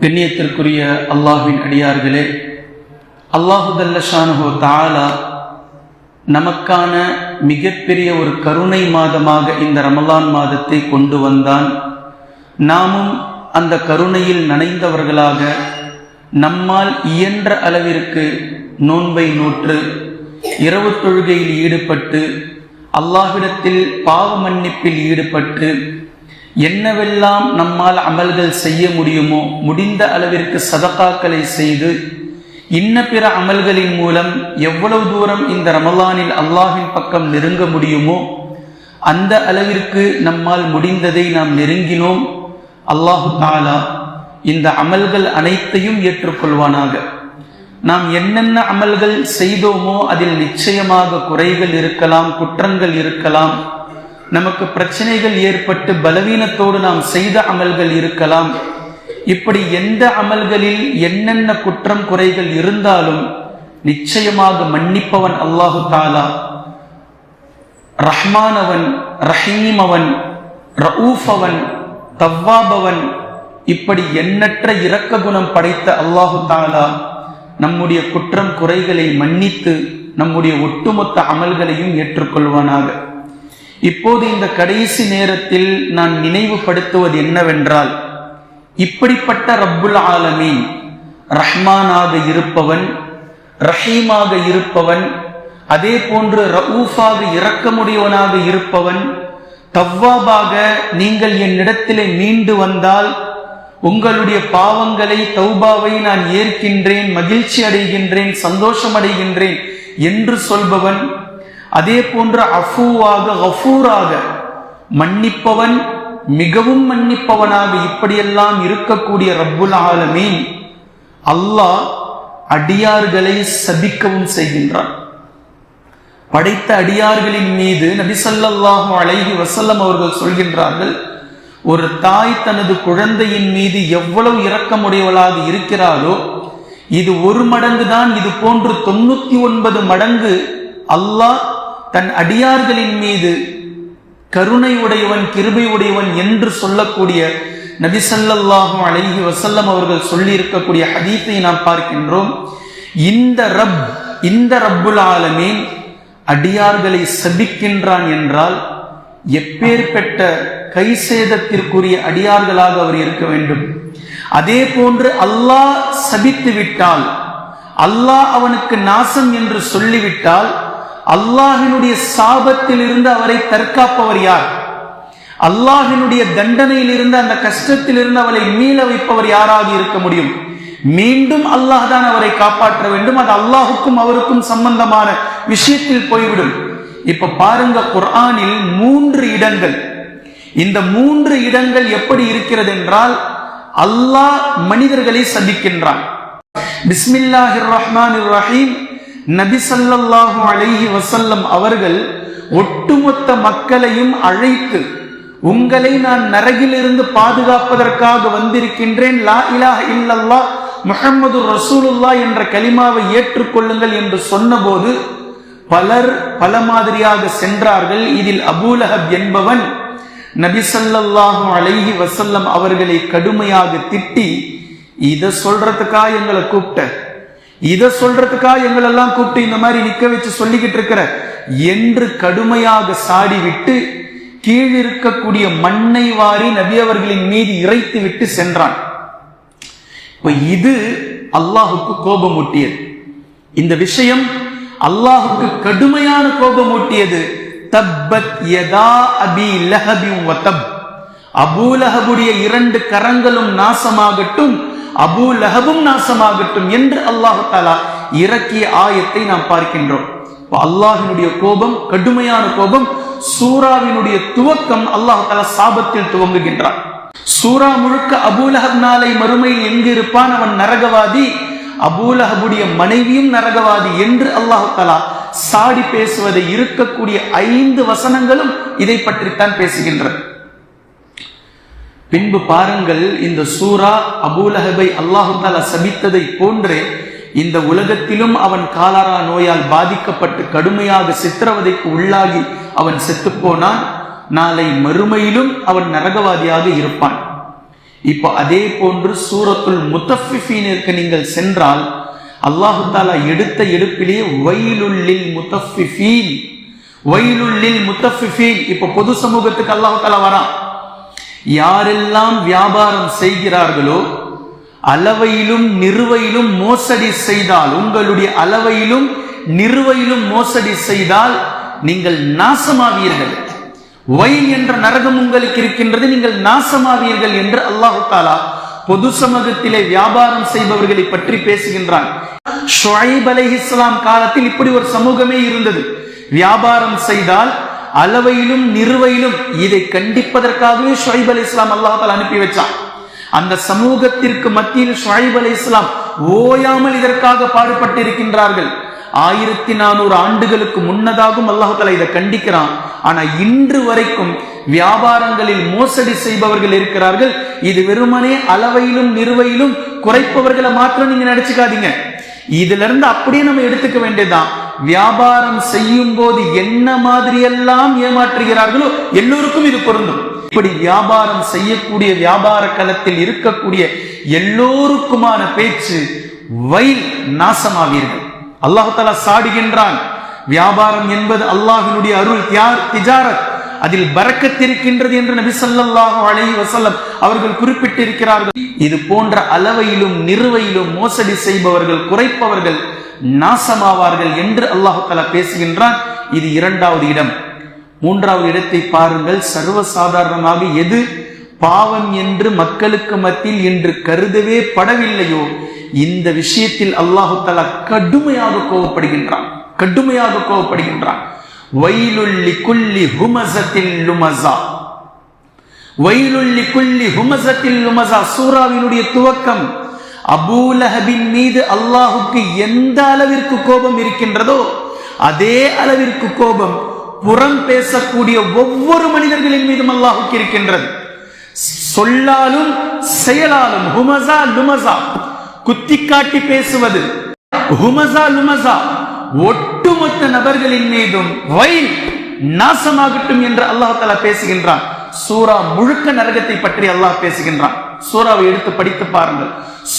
கண்ணியத்திற்குரிய அல்லாஹின் அடியார்களே அல்லாஹுதல்லஷானுஹோ தாலா நமக்கான மிகப்பெரிய ஒரு கருணை மாதமாக இந்த ரமலான் மாதத்தை கொண்டு வந்தான். நாமும் அந்த கருணையில் நனைந்தவர்களாக நம்மால் இயன்ற அளவிற்கு நோன்பை நூற்று இரவு தொழுகையில் ஈடுபட்டு அல்லாஹிடத்தில் பாவ மன்னிப்பில் ஈடுபட்டு என்னவெல்லாம் நம்மால் அமல்கள் செய்ய முடியுமோ முடிந்த அளவிற்கு சதகாக்களை செய்து இன்ன பிற அமல்களின் மூலம் எவ்வளவு தூரம் இந்த ரமலானில் அல்லாஹின் பக்கம் நெருங்க முடியுமோ அந்த அளவிற்கு நம்மால் முடிந்ததை நாம் நெருங்கினோம். அல்லாஹு தாலா இந்த அமல்கள் அனைத்தையும் ஏற்றுக்கொள்வானாக. நாம் என்னென்ன அமல்கள் செய்தோமோ அதில் நிச்சயமாக குறைகள் இருக்கலாம் குற்றங்கள் இருக்கலாம். நமக்கு பிரச்சனைகள் ஏற்பட்டு பலவீனத்தோடு நாம் செய்த அமல்கள் இருக்கலாம். இப்படி எந்த அமல்களில் என்னென்ன குற்றம் குறைகள் இருந்தாலும் நிச்சயமாக மன்னிப்பவன் அல்லாஹு தாலா. ரஹ்மானவன் ரஹீமவன் ரவுஃபவன் தவ்வாபவன் இப்படி எண்ணற்ற இரக்க குணம் படைத்த அல்லாஹு தாலா நம்முடைய குற்றம் குறைகளை மன்னித்து நம்முடைய ஒட்டுமொத்த அமல்களையும் ஏற்றுக்கொள்வானாக. இப்போது இந்த கடைசி நேரத்தில் நான் நினைவுபடுத்துவது என்னவென்றால் இப்படிப்பட்ட ரப்புல் ஆலமீன் ரஹ்மானாக இருப்பவன் ரஹீமாக இருப்பவன் அதே போன்று ரவுஃபாக இரக்கமுடையவனாக இருப்பவன் தவ்வாபாக நீங்கள் என்னிடத்திலே மீண்டு வந்தால் உங்களுடைய பாவங்களை தௌபாவை நான் ஏற்கின்றேன் மகிழ்ச்சி அடைகின்றேன் சந்தோஷம் அடைகின்றேன் என்று சொல்பவன் அதே போன்ற அஃபூவாக அஃபூராக மன்னிப்பவன் மிகவும் மன்னிப்பவனாக இப்படியெல்லாம் இருக்கக்கூடிய ரப்புல் ஆலமீன் அல்லாஹ் அடியார்களை சபிக்கவும் செய்கின்றான். படைத்த அடியார்களின் மீது நபிசல்லாஹு அழகி வசல்லம் அவர்கள் சொல்கின்றார்கள் ஒரு தாய் தனது குழந்தையின் மீது எவ்வளவு இரக்கமுடையவளாக இருக்கிறாளோ இது ஒரு மடங்கு தான் இது போன்று தொண்ணூத்தி ஒன்பது மடங்கு அல்லாஹ் தன் அடியார்களின் மீது கருணை உடையவன் கிருபை உடையவன் என்று சொல்லக்கூடிய நபிசல்லாஹும் அழகி வசல்லம் அவர்கள் சொல்லி இருக்கக்கூடிய ஹதீத்தை நாம் பார்க்கின்றோம். இந்த ரப் இந்த ரப்புல் ஆலமீன் அடியார்களை சபிக்கின்றான் என்றால் எப்பேற்பட்ட கை சேதத்திற்குரிய அடியார்களாக அவர் இருக்க வேண்டும். அதே போன்று அல்லாஹ் சபித்து விட்டால் அல்லாஹ் அவனுக்கு நாசம் என்று சொல்லிவிட்டால் அல்லாஹினுடைய சாபத்தில் இருந்து அவரை தற்காப்பவர் யார்? அல்லாஹினுடைய தண்டனையில் இருந்து அந்த கஷ்டத்தில் இருந்து அவரை மீள வைப்பவர் யாராக இருக்க முடியும்? மீண்டும் அல்லாஹ் தான் அவரை காப்பாற்ற வேண்டும். அது அல்லாஹுக்கும் அவருக்கும் சம்பந்தமான விஷயத்தில் போய்விடும். இப்ப பாருங்க குர்ஆனில் மூன்று இடங்கள். இந்த மூன்று இடங்கள் எப்படி இருக்கிறது என்றால் அல்லாஹ் மனிதர்களை சந்திக்கின்றான். பிஸ்மில்லாஹிர் ரஹ்மான் ரஹீம் நபி சல்லல்லாஹு அலைஹி வசல்லம் அவர்கள் ஒட்டுமொத்த மக்களையும் அழைத்து உங்களை நான் நரகிலிருந்து பாதுகாப்பதற்காக வந்திருக்கின்றேன் லா இலாஹ இல்லல்லா முஹம்மது ரசூலுல்லா என்ற கலிமாவை ஏற்றுக்கொள்ளுங்கள் என்று சொன்னபோது பலர் பல மாதிரியாக சென்றார்கள். இதில் அபூலஹப் என்பவன் நபிசல்லாஹு அலைஹி வசல்லம் அவர்களை கடுமையாக திட்டி இதை சொல்றதுக்கா எங்களை கூப்பிட்ட? இதை சொல்றதுக்கா எங்களெல்லாம் கூப்பிட்டு இந்த மாதிரி நிக்க வச்சு சொல்லிக்கிட்டு இருக்கிற? என்று கடுமையாக சாடி விட்டு கீழிருக்கக்கூடிய மண்ணை வாரி நபி அவர்களின் மீது இறைத்து விட்டு சென்றான். இப்ப இது அல்லாஹுக்கு கோபமூட்டியது. இந்த விஷயம் அல்லாஹுக்கு கடுமையான கோபம் ஊட்டியது தப்பத் யதா அபி லஹபி வதப். அபூலஹபுடைய இரண்டு கரங்களும் நாசமாகட்டும் அபு லஹபும் நாசமாகட்டும் என்று அல்லாஹு தாலா இறக்கிய ஆயத்தை நாம் பார்க்கின்றோம். அல்லாஹினுடைய கோபம் கடுமையான கோபம் சூராவினுடைய துவக்கம் அல்லாஹு தாலா சாபத்தில் துவங்குகின்றான். சூரா முழுக்க அபூலஹப் நாளை மறுமையில் எங்கு இருப்பான் அவன் நரகவாதி? அபூலஹபுடைய மனைவியும் நரகவாதி என்று அல்லாஹு தாலா சாடி பேசுவதை இருக்கக்கூடிய ஐந்து வசனங்களும் இதை பற்றித்தான் பேசுகின்றன. பின்பு பாருங்கள் இந்த சூரா அபூலஹபை அல்லாஹு தாலா சபித்ததை போன்றே இந்த உலகத்திலும் அவன் காலாரா நோயால் பாதிக்கப்பட்டு கடுமையாக சித்திரவதைக்கு உள்ளாகி அவன் செத்துப்போனான். நாளை மறுமையிலும் அவன் நரகவாதியாக இருப்பான். இப்போ அதே போன்று சூரத்துல் முத்தஃபிஃபீனிற்கு நீங்கள் சென்றால் அல்லாஹு தாலா எடுத்த எடுப்பிலேயே வயலுள்ளில் முத்தஃபிஃபீன். வயலுள்ளில் முத்தஃபிஃபீன். இப்போ பொது சமூகத்துக்கு அல்லாஹு தாலா வரான் யாரெல்லாம் வியாபாரம் செய்கிறார்களோ அளவையிலும் நிறுவையிலும் மோசடி செய்தால் உங்களுடைய அளவையிலும் நிறுவையிலும் மோசடி செய்தால் நீங்கள் நாசமாவீர்கள். வயல் என்ற நரகம் உங்களுக்கு இருக்கின்றது நீங்கள் நாசமாவீர்கள் என்று அல்லாஹு தாலா பொது சமூகத்திலே வியாபாரம் செய்பவர்களை பற்றி பேசுகின்றான். பலே இஸ்லாம் காலத்தில் இப்படி ஒரு சமூகமே இருந்தது. வியாபாரம் செய்தால் அளவையிலும் நிறுவையிலும் இதை கண்டிப்பதற்காகவே ஷுஐப் அலி இஸ்லாம் அல்லாஹால் அனுப்பி வச்சான். அந்த சமூகத்திற்கு மத்தியில் ஷுஐப் அலி இஸ்லாம் ஓயாமல் இதற்காக பாடுபட்டு இருக்கின்றார்கள் ஆயிரத்தி நானூறு ஆண்டுகளுக்கு முன்னதாகவும் அல்லாஹால இதை கண்டிக்கிறான். ஆனா இன்று வரைக்கும் வியாபாரங்களில் மோசடி செய்பவர்கள் இருக்கிறார்கள். இது வெறுமனே அளவையிலும் நிறுவையிலும் குறைப்பவர்களை மாத்திரம் நீங்க நினைச்சுக்காதீங்க. இதுல இருந்து அப்படியே நம்ம எடுத்துக்க வேண்டியதுதான். வியாபாரம் செய்யும் போது என்ன மாதிரி எல்லாம் ஏமாற்றுகிறார்களோ எல்லோருக்கும் இது பொருந்தும். இப்படி வியாபாரம் செய்யக்கூடிய வியாபார களத்தில் இருக்கக்கூடிய எல்லோருக்குமான பேச்சு வயல் நாசமாவீர்கள். அல்லாஹு தலா சாடுகின்றான் வியாபாரம் என்பது அல்லாஹினுடைய அருள் தியார் திஜாரத் அதில் பறக்கத்திருக்கின்றது என்று நபி ஸல்லல்லாஹு அலைஹி வசல்லம் அவர்கள் குறிப்பிட்டிருக்கிறார்கள். இது போன்ற அளவையிலும் நிறுவையிலும் மோசடி செய்பவர்கள் குறைப்பவர்கள் நாசமாவார்கள் என்று அல்லாஹால பேசுகின்றான். இது இரண்டாவது இடம். மூன்றாவது இடத்தை பாருங்கள். சர்வசாதாரணமாக எது பாவம் என்று மக்களுக்கு மத்தியில் என்று கருதவே படவில்லையோ இந்த விஷயத்தில் அல்லாஹு கடுமையாக கோவப்படுகின்றான் கடுமையாக கோவப்படுகின்றான் வைலுள்ளி குல்லி ஹுமசத்தில் லுமசா வைலுள்ளி குல்லி ஹுமசத்தில் லுமசா சூராவினுடைய துவக்கம். அபூலஹபின் மீது அல்லாஹுக்கு எந்த அளவிற்கு கோபம் இருக்கின்றதோ அதே அளவிற்கு கோபம் புறம் பேசக்கூடிய ஒவ்வொரு மனிதர்களின் மீதும் அல்லாஹுக்கு இருக்கின்றது. சொல்லாலும் செயலாலும் ஹுமசா லுமசா குத்தி காட்டி பேசுவது ஹுமசா லுமசா ஒட்டுமொத்த நபர்களின் மீதும் வயல் நாசமாகட்டும் என்று அல்லாஹ் தலா பேசுகின்றான். சூரா முழுக்க நரகத்தை பற்றி அல்லாஹ் பேசுகின்றான். சூறாவை எடுத்து படித்து பாருங்கள்.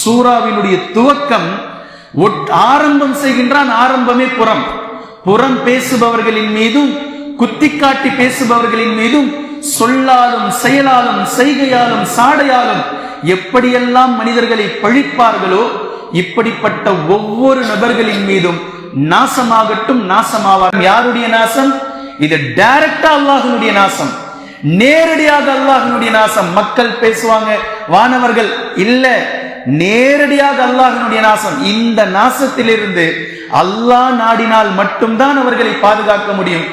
சூறாவினுடைய துவக்கம் ஒட்- ஆரம்பம் செய்கின்றான் ஆரம்பமே புறம். புறம் பேசுபவர்களின் மீதும் குத்தி காட்டி பேசுபவர்களின் மீதும் சொல்லாலும் செயலாலும் செய்கையாலும் சாடையாலும் எப்படியெல்லாம் மனிதர்களை பழிப்பார்களோ இப்படிப்பட்ட ஒவ்வொரு நபர்களின் மீதும் நாசமாகட்டும் நாசமாவார். யாருடைய நாசம்? இது டைரக்டா அல்லாஹனுடைய நாசம். நேரடியாக அல்லாஹினுடைய நாசம் மக்கள் பேசுவாங்க வானவர்கள் இல்ல. நேரடியாக அல்லாஹினுடைய நாசம் இந்த நாசத்திலிருந்து அல்லாஹ் நாடினால் மட்டும்தான் அவர்களை பாதுகாக்க முடியும்.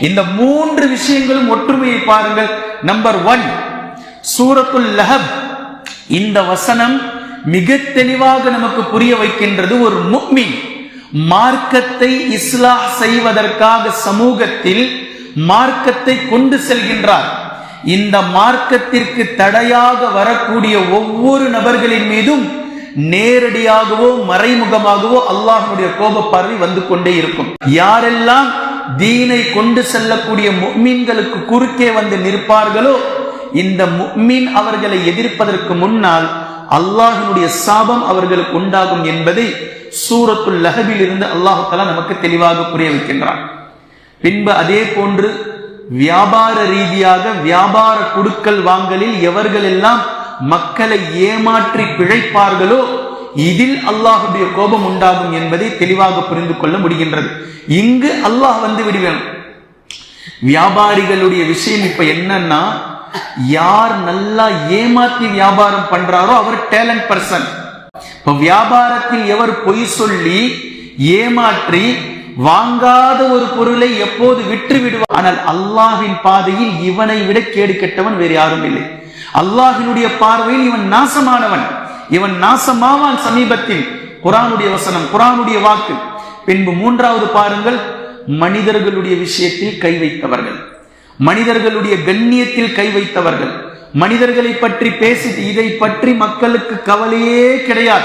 இந்த மூன்று விஷயங்களும் ஒற்றுமையை பாருங்கள். நம்பர் ஒன் சூரத்துல் லஹப். இந்த வசனம் மிக தெளிவாக நமக்கு புரிய வைக்கின்றது ஒரு முக்மின். மார்க்கத்தை இஸ்லாஹ் செய்வதற்காக சமூகத்தில் மார்க்கத்தை கொண்டு செல்கின்றார். இந்த மார்க்கத்திற்கு தடையாக வரக்கூடிய ஒவ்வொரு நபர்களின் மீதும் நேரடியாகவோ மறைமுகமாகவோ அல்லாஹனுடைய கோப பார்வை வந்து கொண்டே இருக்கும். யாரெல்லாம் தீனை கொண்டு செல்லக்கூடிய மீன்களுக்கு குறுக்கே வந்து நிற்பார்களோ இந்த முக்மீன் அவர்களை எதிர்ப்பதற்கு முன்னால் அல்லாஹினுடைய சாபம் அவர்களுக்கு உண்டாகும் என்பதை சூரத்துல் லஹபில் இருந்து அல்லாஹு நமக்கு தெளிவாக புரிய வைக்கின்றான். பின்பு அதே போன்று வியாபார ரீதியாக வியாபார குடுக்கல் வாங்கலில் எவர்கள் எல்லாம் மக்களை ஏமாற்றி பிழைப்பார்களோ இதில் அல்லாஹுடைய கோபம் உண்டாகும் என்பதை தெளிவாக புரிந்து கொள்ள முடிகின்றது. இங்கு அல்லாஹ் வந்து விடுவேன். வியாபாரிகளுடைய விஷயம் இப்ப என்னன்னா யார் நல்லா ஏமாத்தி வியாபாரம் பண்றாரோ அவர் டேலண்ட் பர்சன். இப்ப வியாபாரத்தில் எவர் பொய் சொல்லி ஏமாற்றி வாங்காத ஒரு பொருளை எப்போது விற்று விடுவார் ஆனால் அல்லாஹின் பாதையில் இவனை விட கேடு கெட்டவன் வேறு யாரும் இல்லை. அல்லாஹினுடைய பார்வையில் இவன் நாசமானவன். இவன் நாசமாவான் சமீபத்தில். குரானுடைய வசனம் குரானுடைய வாக்கு. பின்பு மூன்றாவது பாருங்கள். மனிதர்களுடைய விஷயத்தில் கை வைத்தவர்கள். மனிதர்களுடைய கண்ணியத்தில் கை வைத்தவர்கள். மனிதர்களை பற்றி பேசி இதை பற்றி மக்களுக்கு கவலையே கிடையாது.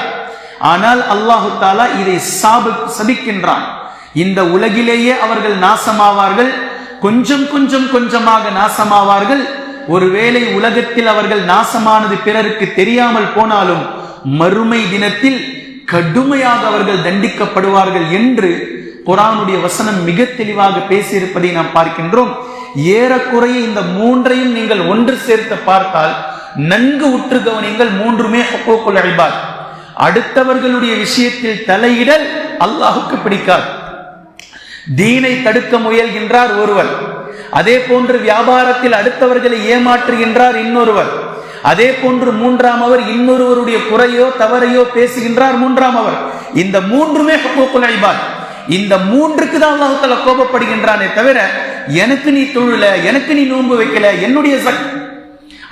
ஆனால் அல்லாஹு தாலா இதை சாபு சபிக்கின்றான். இந்த உலகிலேயே அவர்கள் நாசமாவார்கள். கொஞ்சம் கொஞ்சம் கொஞ்சமாக நாசமாவார்கள். ஒருவேளை உலகத்தில் அவர்கள் நாசமானது பிறருக்கு தெரியாமல் போனாலும் மறுமை தினத்தில் கடுமையாக அவர்கள் தண்டிக்கப்படுவார்கள் என்று குரானுடைய வசனம் மிக தெளிவாக பேசியிருப்பதை நாம் பார்க்கின்றோம். ஏறக்குறைய இந்த மூன்றையும் நீங்கள் ஒன்று சேர்த்து பார்த்தால் நன்கு உற்று கவனிங்கள் மூன்றுமே ஹுக்கூக்குல் அடுத்தவர்களுடைய விஷயத்தில் தலையிடல் அல்லாஹுக்கு பிடிக்காது. தீனை தடுக்க முயல்கின்றார் ஒருவர். அதே போன்று வியாபாரத்தில் அடுத்தவர்களை ஏமாற்றுகின்றார் இன்னொருவர். அதே போன்று மூன்றாம் அவர் இன்னொருவருடைய குறையோ தவறையோ பேசுகின்றார் மூன்றாம் அவர். இந்த மூன்றுமே ஹுக்கூக்குல் இந்த மூன்றுக்கு தான் அல்லாஹ் கோபப்படுகின்றானே தவிர எனக்கு நீ தொழுல எனக்கு நீ நோன்பு வைக்கல என்னுடைய சக்.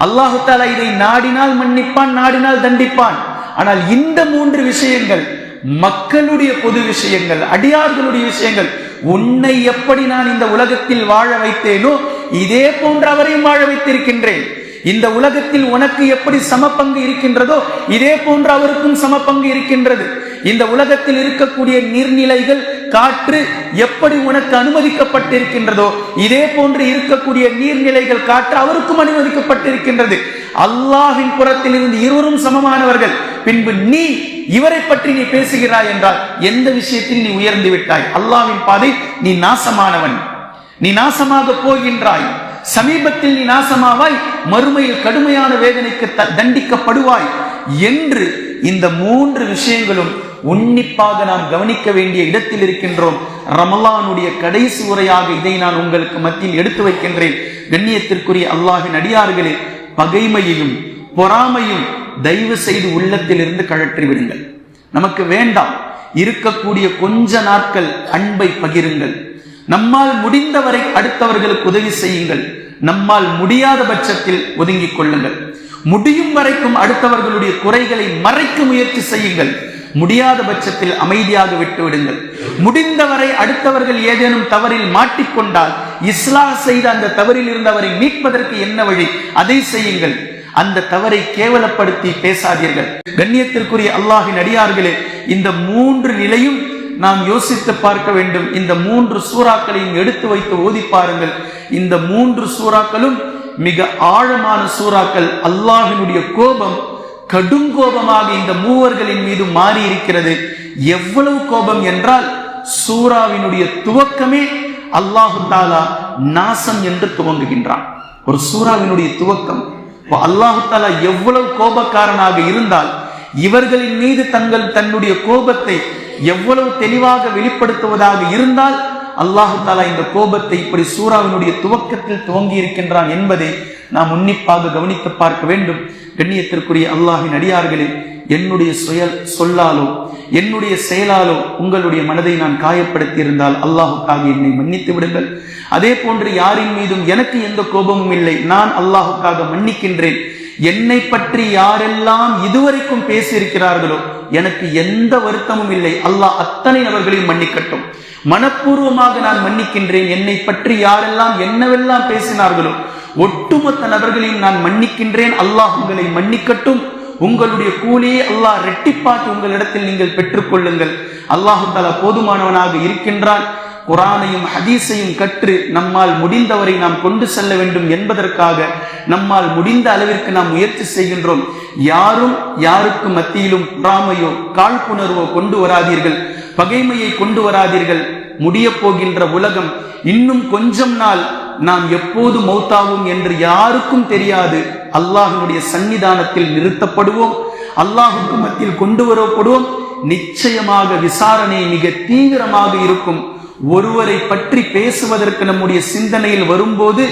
அல்லாஹு இதை நாடினால் மன்னிப்பான் நாடினால் தண்டிப்பான். ஆனால் இந்த மூன்று விஷயங்கள் மக்களுடைய பொது விஷயங்கள் அடியார்களுடைய விஷயங்கள் உன்னை எப்படி நான் இந்த உலகத்தில் வாழ வைத்தேனோ இதே போன்று அவரையும் வாழ வைத்திருக்கின்றேன். இந்த உலகத்தில் உனக்கு எப்படி சமப்பங்கு இருக்கின்றதோ இதே போன்று அவருக்கும் சமப்பங்கு இருக்கின்றது. இந்த உலகத்தில் இருக்கக்கூடிய நீர்நிலைகள் காற்று எப்படி உனக்கு அனுமதிக்கப்பட்டிருக்கின்றதோ இதே போன்று இருக்கக்கூடிய நீர்நிலைகள் காற்று அவருக்கும் அனுமதிக்கப்பட்டிருக்கின்றது. அல்லாஹின் புறத்தில் இருந்து இருவரும் சமமானவர்கள். பின்பு நீ இவரை பற்றி நீ பேசுகிறாய் என்றால் எந்த விஷயத்தில் நீ உயர்ந்து விட்டாய். அல்லாவின் பாதை நீ நாசமானவன். நீ நாசமாக போகின்றாய். சமீபத்தில் நீ நாசமாவாய். மறுமையில் கடுமையான வேதனைக்கு த- தண்டிக்கப்படுவாய் என்று இந்த மூன்று விஷயங்களும் உன்னிப்பாக நாம் கவனிக்க வேண்டிய இடத்தில் இருக்கின்றோம். ரமலானுடைய கடைசி உரையாக இதை நான் உங்களுக்கு மத்தியில் எடுத்து வைக்கின்றேன். கண்ணியத்திற்குரிய அல்லாஹின் அடியார்களே பகைமையையும் பொறாமையும் தயவு செய்து உள்ளத்திலிருந்து கழற்றி விடுங்கள் நமக்கு வேண்டாம். இருக்கக்கூடிய கொஞ்ச நாட்கள் அன்பை பகிருங்கள். நம்மால் முடிந்தவரை அடுத்தவர்களுக்கு உதவி செய்யுங்கள். நம்மால் முடியாத பட்சத்தில் ஒதுங்கிக் கொள்ளுங்கள். முடியும் வரைக்கும் அடுத்தவர்களுடைய குறைகளை மறைக்க முயற்சி செய்யுங்கள். முடியாத பட்சத்தில் அமைதியாக விட்டு விடுங்கள் முடிந்தவரை அடுத்தவர்கள் ஏதேனும் தவறில் மாட்டிக்கொண்டால் இஸ்லாம் செய்த அந்த தவறில் இருந்தவரை மீட்பதற்கு என்ன வழி? அதை செய்யுங்கள். அந்த தவறை கேவலப்படுத்தி பேசாதீர்கள். கண்ணியத்திற்குரிய அல்லாஹின் அடியார்களே இந்த மூன்று நிலையும் நாம் யோசித்து பார்க்க வேண்டும். இந்த மூன்று சூறாக்களையும் எடுத்து வைத்து ஓதி பாருங்கள். இந்த மூன்று சூறாக்களும் மிக ஆழமான சூறாக்கள். அல்லாஹினுடைய கோபம் கடும் கோபமாக இந்த மூவர்களின் மீது மாறி இருக்கிறது எவ்வளவு கோபம் என்றால் சூறாவினுடைய துவக்கமே அல்லாஹு தாலா நாசம் என்று துவங்குகின்றான். ஒரு சூறாவினுடைய துவக்கம் இப்போ அல்லாஹு எவ்வளவு கோபக்காரனாக இருந்தால் இவர்களின் மீது தங்கள் தன்னுடைய கோபத்தை எவ்வளவு தெளிவாக வெளிப்படுத்துவதாக இருந்தால் அல்லாஹு தாலா இந்த கோபத்தை இப்படி சூறாவினுடைய துவக்கத்தில் துவங்கி இருக்கின்றான் என்பதை நாம் உன்னிப்பாக கவனித்து பார்க்க வேண்டும். கண்ணியத்திற்குரிய அல்லாஹின் அடியார்களே என்னுடைய சுயல் சொல்லாலோ என்னுடைய செயலாலோ உங்களுடைய மனதை நான் காயப்படுத்தி இருந்தால் அல்லாஹுக்காக என்னை மன்னித்து விடுங்கள். அதே போன்று யாரின் மீதும் எனக்கு எந்த கோபமும் இல்லை நான் அல்லாஹுக்காக மன்னிக்கின்றேன். என்னை பற்றி யாரெல்லாம் இதுவரைக்கும் பேசியிருக்கிறார்களோ எனக்கு எந்த வருத்தமும் இல்லை. அல்லாஹ் அத்தனை நபர்களையும் மன்னிக்கட்டும். மனப்பூர்வமாக நான் மன்னிக்கின்றேன். என்னை பற்றி யாரெல்லாம் என்னவெல்லாம் பேசினார்களோ ஒட்டுமொத்த நபர்களையும் நான் மன்னிக்கின்றேன். அல்லாஹ் உங்களை மன்னிக்கட்டும். உங்களுடைய கூலியை அல்லாஹ் ரெட்டிப்பாட்டு உங்களிடத்தில் நீங்கள் பெற்றுக்கொள்ளுங்கள். அல்லாஹு தலா போதுமானவனாக இருக்கின்றான். குரானையும் ஹதீஸையும் கற்று நம்மால் முடிந்தவரை நாம் கொண்டு செல்ல வேண்டும் என்பதற்காக நம்மால் முடிந்த அளவிற்கு நாம் முயற்சி செய்கின்றோம். யாரும் யாருக்கு மத்தியிலும் பொறாமையோ காழ்ப்புணர்வோ கொண்டு வராதீர்கள். பகைமையை கொண்டு வராதீர்கள். முடிய போகின்ற உலகம் இன்னும் கொஞ்சம் நாள் நாம் எப்போது மௌத்தாவும் என்று யாருக்கும் தெரியாது. அல்லாஹினுடைய சன்னிதானத்தில் நிறுத்தப்படுவோம் அல்லாஹுக்கு மத்தியில் கொண்டு வரப்படுவோம். நிச்சயமாக விசாரணை மிக தீவிரமாக இருக்கும். ஒருவரை பற்றி பேசுவதற்கு நம்முடைய சிந்தனையில் வரும்போது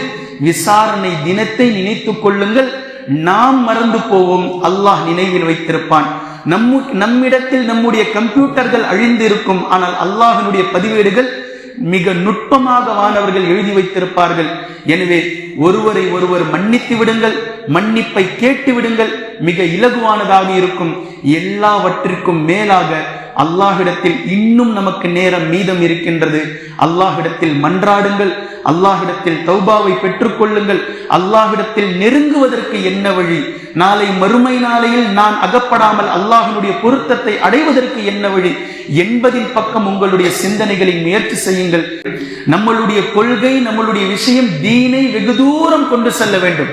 விசாரணை தினத்தை நினைத்துக் கொள்ளுங்கள். நாம் மறந்து போவோம். அல்லாஹ் நினைவில் வைத்திருப்பான். நம்மு நம்மிடத்தில் நம்முடைய கம்ப்யூட்டர்கள் அழிந்து இருக்கும். ஆனால் அல்லாஹினுடைய பதிவேடுகள் மிக நுட்பமாக வானவர்கள் எழுதி வைத்திருப்பார்கள். எனவே ஒருவரை ஒருவர் மன்னித்து விடுங்கள். மன்னிப்பை கேட்டு விடுங்கள் மிக இலகுவானதாக இருக்கும். எல்லாவற்றிற்கும் மேலாக அல்லாஹிடத்தில் இன்னும் நமக்கு நேரம் மீதம் இருக்கின்றது. அல்லாஹிடத்தில் மன்றாடுங்கள். அல்லாஹிடத்தில் தௌபாவை பெற்றுக்கொள்ளுங்கள். அல்லாஹிடத்தில் நெருங்குவதற்கு என்ன வழி? நாளை மறுமை நாளையில் நான் அகப்படாமல் அல்லாஹினுடைய பொருத்தத்தை அடைவதற்கு என்ன வழி? என்பதின் பக்கம் உங்களுடைய சிந்தனைகளை முயற்சி செய்யுங்கள். நம்மளுடைய கொள்கை நம்மளுடைய விஷயம் தீனை வெகு தூரம் கொண்டு செல்ல வேண்டும்.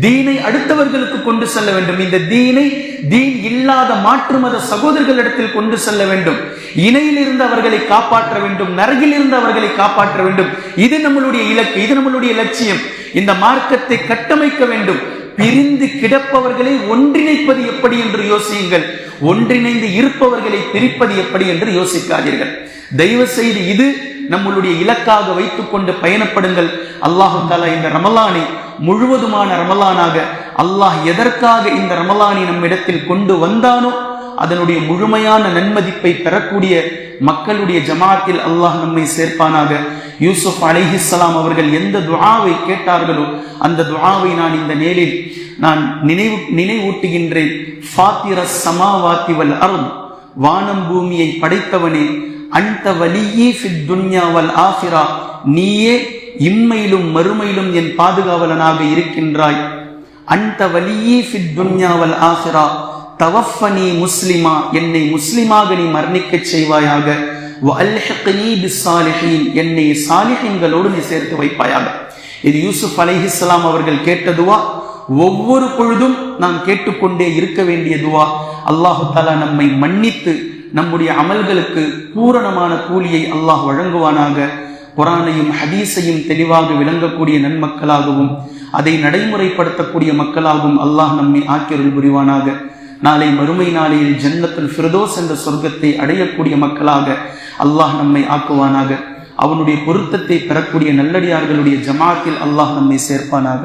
தீனை அடுத்தவர்களுக்கு கொண்டு செல்ல வேண்டும். இந்த தீனை தீன் இல்லாத மாற்று மத சகோதரர்களிடத்தில் கொண்டு செல்ல வேண்டும். இணையிலிருந்து அவர்களை காப்பாற்ற வேண்டும். நரகிலிருந்து அவர்களை காப்பாற்ற வேண்டும். இது நம்மளுடைய இலக்கு இது நம்மளுடைய லட்சியம். இந்த மார்க்கத்தை கட்டமைக்க வேண்டும். பிரிந்து கிடப்பவர்களை ஒன்றிணைப்பது எப்படி என்று யோசியுங்கள். ஒன்றிணைந்து இருப்பவர்களை பிரிப்பது எப்படி என்று யோசிக்காதீர்கள். தயவு செய்து இது நம்மளுடைய இலக்காக வைத்துக்கொண்டு பயணப்படுங்கள். அல்லாஹு தாலா இந்த ரமலானை முழுவதுமான ரமலானாக அல்லாஹ் எதற்காக இந்த ரமலானை நம்மிடத்தில் கொண்டு வந்தானோ அதனுடைய முழுமையான நன்மதிப்பை பெறக்கூடிய மக்களுடைய ஜமாத்தில் அல்லாஹ் நம்மை சேர்ப்பானாக. யூசுப் அலிஹிஸ்லாம் அவர்கள் எந்த துவாவை கேட்டார்களோ அந்த துவாவை நான் இந்த நேரில் நான் நினைவு நினைவூட்டுகின்றேன். ஃபாத்திர சமாவாத்திவல் அருண் வானம் பூமியை படைத்தவனே அந்த வலியே ஃபித் ஆஃபிரா நீயே இம்மையிலும் மறுமையிலும் என் பாதுகாவலனாக இருக்கின்றாய். அந்த வலியே ஃபித் துன்யா வல் தவஃபனி முஸ்லிமா. என்னை முஸ்லிமாக நீ மரணிக்கச் செய்வாயாக. என்னை சாலிஹின்களோடு நீ சேர்த்து வைப்பாயாக. இது யூசுப் அலிஹிஸ்லாம் அவர்கள் கேட்டதுவா ஒவ்வொரு பொழுதும் நாம் கேட்டுக்கொண்டே இருக்க வேண்டியதுவா அல்லாஹு தாலா நம்மை மன்னித்து நம்முடைய அமல்களுக்கு பூரணமான கூலியை அல்லாஹ் வழங்குவானாக. குரானையும் ஹதீஸையும் தெளிவாக விளங்கக்கூடிய நன்மக்களாகவும் அதை நடைமுறைப்படுத்தக்கூடிய மக்களாகவும் அல்லாஹ் நம்மை ஆக்கியருள் புரிவானாக. நாளை மறுமை நாளையில் ஜன்னத்தில் ஃபிரதோஸ் என்ற சொர்க்கத்தை அடையக்கூடிய மக்களாக அல்லாஹ் நம்மை ஆக்குவானாக. அவனுடைய பொருத்தத்தை பெறக்கூடிய நல்லடியார்களுடைய ஜமாத்தில் அல்லாஹ் நம்மை சேர்ப்பானாக.